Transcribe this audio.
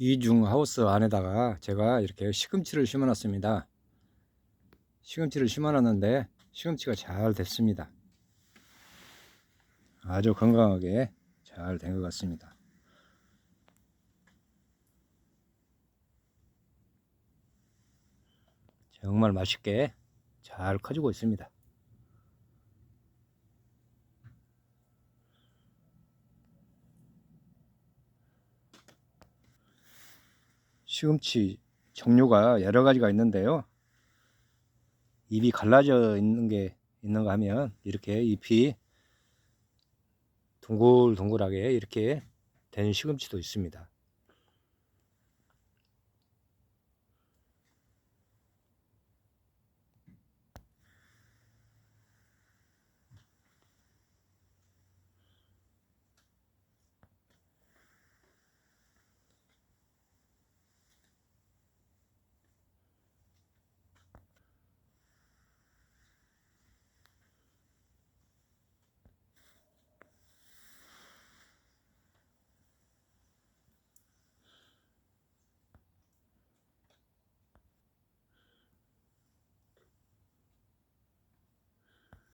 이중 하우스 안에다가 제가 이렇게 시금치를 심어 놨습니다. 시금치를 심어 놨는데 시금치가 잘 됐습니다. 아주 건강하게 잘 된 것 같습니다. 정말 맛있게 잘 커지고 있습니다. 시금치 종류가 여러 가지가 있는데요. 잎이 갈라져 있는 게 있는가 하면 이렇게 잎이 둥글둥글하게 이렇게 된 시금치도 있습니다.